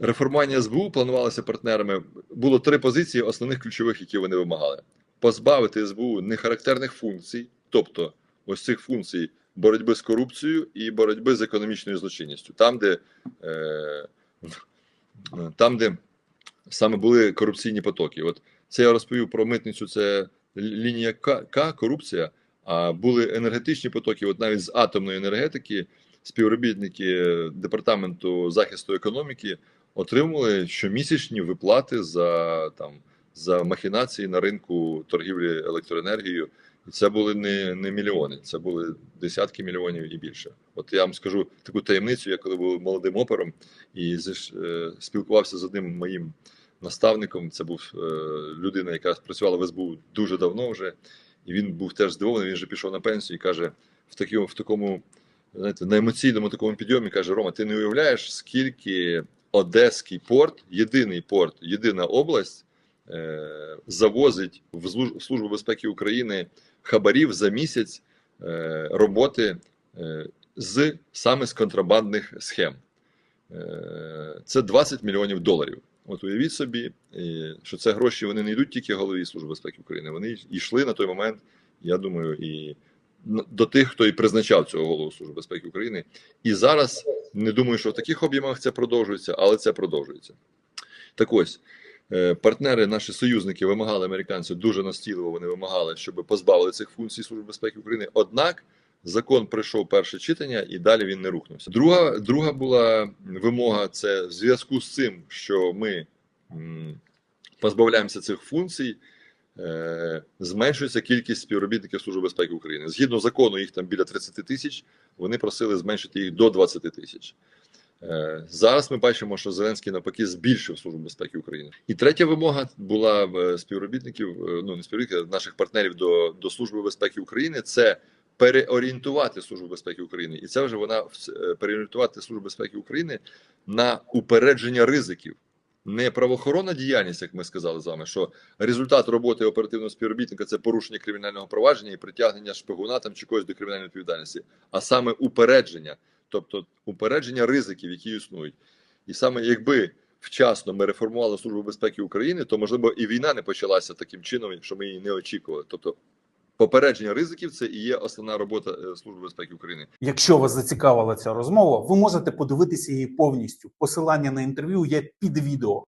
Реформування СБУ планувалося партнерами. Було три позиції основних ключових, які вони вимагали: позбавити СБУ нехарактерних функцій, тобто ось цих функцій боротьби з корупцією і боротьби з економічною злочинністю, там, де, е, там, де саме були корупційні потоки. От це я розповів про митницю. Це лінія К, К корупція. А були енергетичні потоки. От навіть з атомної енергетики співробітники департаменту захисту економіки отримували щомісячні виплати за там за махінації на ринку торгівлі електроенергією. І це були не, не мільйони, це були десятки мільйонів і більше. От я вам скажу таку таємницю. Я коли був молодим опером і зі, е, спілкувався з одним моїм наставником. Це був е, людина, яка працювала в СБУ дуже давно вже, і він був теж здивований. Він вже пішов на пенсію і каже: в такому, в такому знаєте, на емоційному такому підйомі каже: Рома, ти не уявляєш, скільки Одеський порт, єдиний порт, єдина область е, завозить в Службу безпеки України хабарів за місяць е, роботи е, з саме з контрабандних схем. Це 20 мільйонів доларів. От уявіть собі, що це гроші вони не йдуть тільки голові Служби безпеки України. Вони йшли на той момент, я думаю, і до тих, хто і призначав цього голову Служби безпеки України. І зараз не думаю, що в таких об'ємах це продовжується, але це продовжується. Так ось. е, Партнери, наші союзники вимагали американців дуже настійливо. Вони вимагали, щоб позбавили цих функцій Служби безпеки України. Однак закон пройшов перше читання і далі він не рухнувся. Друга, друга була вимога: це в зв'язку з цим, що ми позбавляємося цих функцій. Е, Зменшується кількість співробітників Служби безпеки України. Згідно закону, їх там біля 30 тисяч. Вони просили зменшити їх до 20 тисяч. Е, Зараз ми бачимо, що Зеленський навпаки збільшив Службу безпеки України. І третя вимога була в співробітників, е, ну не співробітників, наших партнерів до, до Служби безпеки України. Це переорієнтувати Службу безпеки України, і це вже вона переорієнтувати Службу безпеки України на упередження ризиків. Не правоохоронна діяльність, як ми сказали з вами, що результат роботи оперативного співробітника це порушення кримінального провадження і притягнення шпигуна там чи когось до кримінальної відповідальності, а саме упередження, тобто упередження ризиків, які існують. І саме якби вчасно ми реформували Службу безпеки України, то можливо і війна не почалася таким чином, що ми її не очікували. Тобто, попередження ризиків це і є основна робота е, Служби безпеки України. Якщо вас зацікавила ця розмова, ви можете подивитися її повністю. Посилання на інтерв'ю є під відео.